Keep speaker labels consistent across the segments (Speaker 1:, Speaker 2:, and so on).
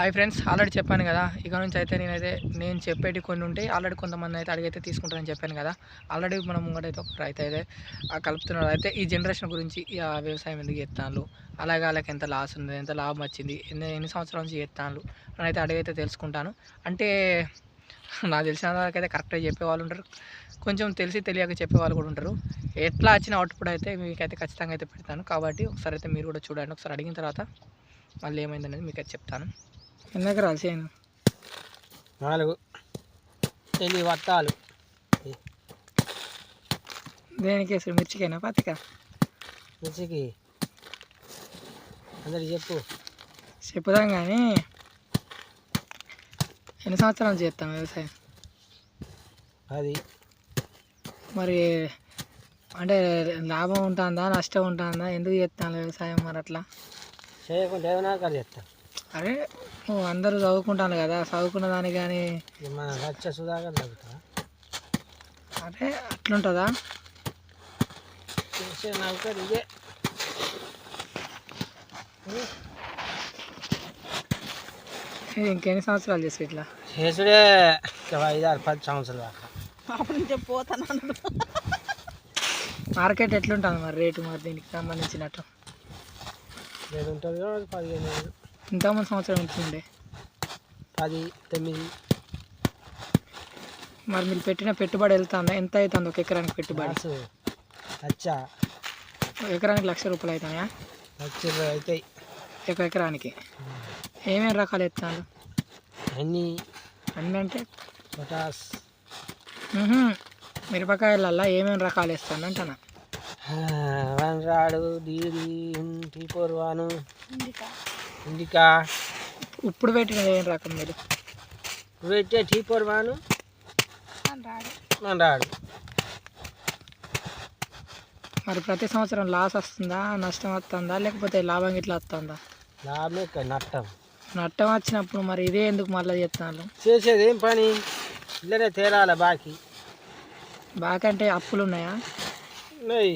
Speaker 1: Hi friends already చెప్పాను కదా ఇక నుంచి అయితే నేనైతే నేను చెప్పేటి కొన్ని ఉంటాయి ఆల్రెడీ కొంతమంది అయితే అడిగైతే తీసుకుంటారని చెప్పాను కదా. ఆల్రెడీ మనం ముంగటైతే ఒక రైతు అయితే కలుపుతున్నారు అయితే ఈ జనరేషన్ గురించి ఈ ఆ వ్యవసాయం ఎందుకు చేస్తాను అలాగే వాళ్ళకి ఎంత లాస్ ఉంది ఎంత లాభం వచ్చింది ఎన్ని ఎన్ని సంవత్సరాల నుంచి చేస్తాను అని అయితే అడిగైతే తెలుసుకుంటాను. అంటే నాకు తెలిసిన వాళ్ళకైతే కరెక్ట్గా చెప్పేవాళ్ళు ఉంటారు. కొంచెం తెలిసి తెలియక చెప్పేవాళ్ళు కూడా ఉంటారు. ఎట్లా వచ్చిన అవుట్పుట్ అయితే మీకైతే ఖచ్చితంగా అయితే పెడతాను. కాబట్టి ఒకసారి అయితే మీరు కూడా చూడండి. ఒకసారి అడిగిన తర్వాత మళ్ళీ ఏమైందనేది మీకు అయితే చెప్తాను. ఎన్ని ఎకరాలు చేయను
Speaker 2: నాలుగు. ఎన్ని వత్తాలు.
Speaker 1: దేనికి వేసారు? మిర్చికైనా పత్తిక
Speaker 2: మిర్చికి. అందరికి చెప్పు.
Speaker 1: చెప్పుదాం కానీ ఎన్ని సంవత్సరాలు చేస్తాం వ్యవసాయం?
Speaker 2: అది.
Speaker 1: మరి అంటే లాభం ఉంటుందా నష్టం ఉంటుందా? ఎందుకు చేస్తాను వ్యవసాయం మరి అట్లా?
Speaker 2: చేయకుండా ఏమైనా చెప్తా
Speaker 1: అరే నువ్వు అందరూ చదువుకుంటాను కదా చదువుకున్న దానికి కానీ
Speaker 2: మన సుధాకర్
Speaker 1: అరే అట్లుంటుందా?
Speaker 2: చేసే నౌకర్ ఇదే.
Speaker 1: ఇంకెన్ని సంవత్సరాలు చేసి ఇట్లా?
Speaker 2: చేసుడే ఐదు ఆరు పది సంవత్సరాల దాకా.
Speaker 1: మార్కెట్ ఎట్లుంటుంది మరి రేటు మరి దీనికి సంబంధించినట్టు?
Speaker 2: ఉంటుంది పదిహేను వేలు.
Speaker 1: ఇంతకుముందు సంవత్సరం ఇచ్చిండే
Speaker 2: పది తొమ్మిది.
Speaker 1: మరి మీరు పెట్టిన పెట్టుబడి వెళ్తుందా? ఎంత అవుతుంది ఒక ఎకరానికి పెట్టుబడి? ఒక ఎకరానికి లక్ష రూపాయలు అవుతాయా?
Speaker 2: లక్ష ఇరవై అవుతాయి.
Speaker 1: ఒక ఎకరానికి. ఏమేమి రకాలు ఎత్తాను
Speaker 2: అన్నీ.
Speaker 1: అన్నీ అంటే?
Speaker 2: పొటాస్.
Speaker 1: మిరపకాయలల్లా ఏమేమి రకాలు వేస్తాను అంటానా?
Speaker 2: వన్ రాడు డీడి టీ ఫోర్ వాను. ఇండికా
Speaker 1: ఇప్పుడు పెట్టిన ఏం రకం మీరు?
Speaker 2: పెట్టే టీ ఫోర్ వాను వన్ రాడు
Speaker 1: మరి ప్రతి సంవత్సరం లాస్ వస్తుందా నష్టం వస్తుందా లేకపోతే లాభం ఇట్లా వస్తుందా?
Speaker 2: లాభమే ఇక్కడ నష్టం.
Speaker 1: నష్టం వచ్చినప్పుడు మరి ఇదే ఎందుకు మళ్ళీ చెప్తాను
Speaker 2: చేసేది ఏం పని? ఇల్లనే తేరాల బాకీ.
Speaker 1: బాకంటే అప్పులు ఉన్నాయా
Speaker 2: ఉన్నాయి.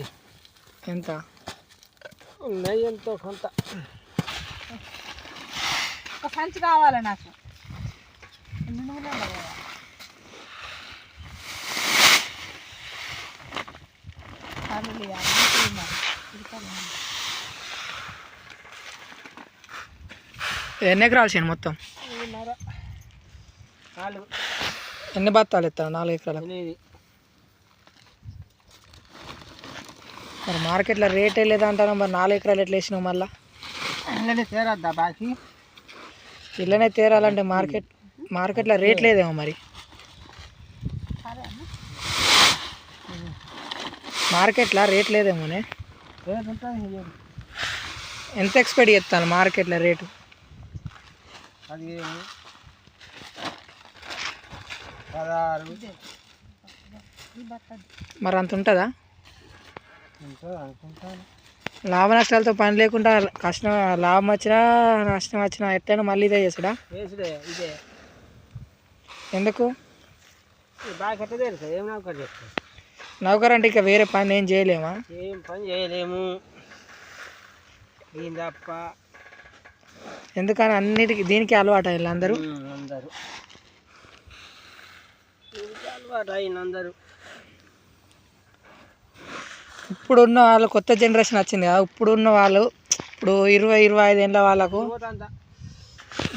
Speaker 1: ఎంత?
Speaker 2: ఉన్నాయి ఎంతో కొంత.
Speaker 3: ఒక సంచి కావాలి నాకు?
Speaker 1: ఎన్ని ఎకరాలు చేయను మొత్తం? ఎన్ని బత్తాలు ఎత్తాను నాలుగు
Speaker 2: ఎనిమిది.
Speaker 1: మరి మార్కెట్లో రేట్ లేదా అంటాను మరి నాలుగు ఎకరాలు ఎట్లా వేసినావు మళ్ళీ?
Speaker 2: తేరద్దా బాకీ?
Speaker 1: ఇళ్ళనే తేరాలంటే మార్కెట్ మార్కెట్లో రేట్ లేదేమో మరి. మార్కెట్లో రేట్ లేదేమోనే. ఎంత ఎక్స్పెక్ట్ చేస్తాను మార్కెట్లో రేటు? మరి అంత ఉంటుందా?
Speaker 2: అనుకుంటాను
Speaker 1: లాభ నష్టాలతో పని లేకుండా కష్టం లాభం వచ్చినా నష్టం వచ్చినా ఎట్లయినా మళ్ళీ ఇదే చేసుడా
Speaker 2: ఇదే.
Speaker 1: ఎందుకు?
Speaker 2: నౌకర్
Speaker 1: అంటే ఇక వేరే పని ఏం చేయలేమా?
Speaker 2: ఏం పని చేయలేము. దీని తప్ప.
Speaker 1: ఎందుకని అన్నిటికీ దీనికి అలవాటు అయ్యారు అందరూ.
Speaker 2: అలవాటు అయిన అందరూ.
Speaker 1: ఇప్పుడున్న వాళ్ళు కొత్త జనరేషన్ వచ్చింది కదా ఇప్పుడున్న వాళ్ళు ఇప్పుడు ఇరవై ఇరవై ఐదు ఏళ్ళ వాళ్ళకు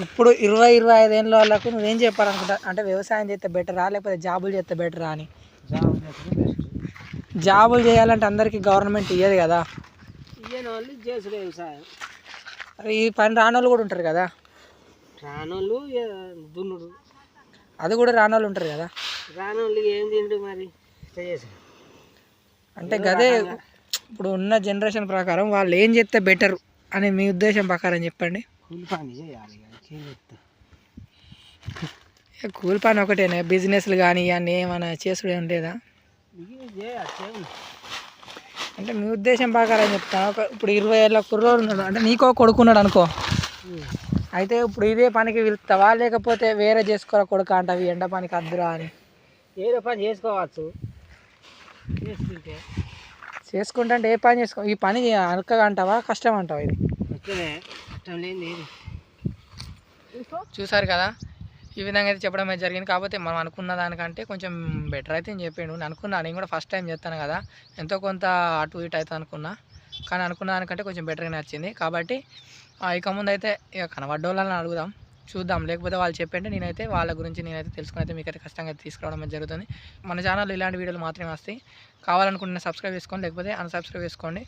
Speaker 1: ఇప్పుడు ఇరవై ఇరవై ఐదు ఏళ్ళ వాళ్ళకు నువ్వేం చెప్పాలనుకుంటా? అంటే వ్యవసాయం చేస్తే బెటరా లేకపోతే జాబులు చేస్తే బెటరా అని? జాబులు చేయాలంటే అందరికీ గవర్నమెంట్ ఇయ్యదు కదా.
Speaker 2: ఇయ్యని వాళ్ళు చేసుడే వ్యవసాయం.
Speaker 1: ఈ పని రానోళ్ళు కూడా ఉంటారు కదా.
Speaker 2: రానోళ్ళు దున్నుడు.
Speaker 1: అది కూడా రానోళ్ళు ఉంటారు కదా.
Speaker 2: రానోళ్ళు ఏం తిండు మరి?
Speaker 1: అంటే గదే ఇప్పుడు ఉన్న జనరేషన్ ప్రకారం వాళ్ళు ఏం చేస్తే బెటర్ అని మీ ఉద్దేశం ప్రకారం చెప్పండి.
Speaker 2: కూలి పని చేయాలి
Speaker 1: కూలి పని ఒకటేనా? బిజినెస్లు కానీ ఇవన్నీ ఏమైనా చేసుడు ఏం లేదా? అంటే మీ ఉద్దేశం ప్రకారం చెప్తాను. ఒక ఇప్పుడు ఇరవై ఏళ్ళ కుర్రోడు ఉన్నాడు. అంటే నీకో కొడుకున్నాడు అనుకో. అయితే ఇప్పుడు ఇదే పనికి వెళ్తావా లేకపోతే వేరే చేసుకోరా కొడుకు అంటావి? ఎండ పనికి అద్దురా అని.
Speaker 2: ఏదో పని చేసుకోవచ్చు. చేసుకుంటే.
Speaker 1: చేసుకుంటే అంటే ఏ పని చేసుకో ఈ పని అలకగా అంటావా కష్టం అంటావా ఇది?
Speaker 2: కష్టం
Speaker 1: చూసారు కదా ఈ విధంగా అయితే చెప్పడం అయితే జరిగింది. కాకపోతే మనం అనుకున్న దానికంటే కొంచెం బెటర్ అయితే నేను చెప్పిండు. నేను అనుకున్నా నేను కూడా ఫస్ట్ టైం చేస్తాను కదా. ఎంతో కొంత అటు ఇటు అవుతుంది అనుకున్నా. కానీ అనుకున్న దానికంటే కొంచెం బెటర్గానే వచ్చింది. కాబట్టి ఆ, ఇక ముందు అయితే ఇక కనబడ్డ వాళ్ళని అడుగుదాం. చూద్దాం. లేకపోతే వాళ్ళు చెప్పంటే నేనైతే వాళ్ళ గురించి నేనైతే తెలుసుకుని అయితే మీకైతే కష్టంగా అయితే తీసుకురావడం జరుగుతుంది. మన ఛానల్లో ఇలాంటి వీడియోలు మాత్రమే వస్తాయి. కావాలనుకుంటున్న సబ్స్క్రైబ్ చేసుకోండి లేకపోతే అన్సబ్స్క్రైబ్ చేసుకోండి.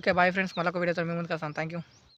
Speaker 1: ఓకే బాయ్ ఫ్రెండ్స్ మరొక వీడియోతో మీ ముందుకు వస్తాను. Thank you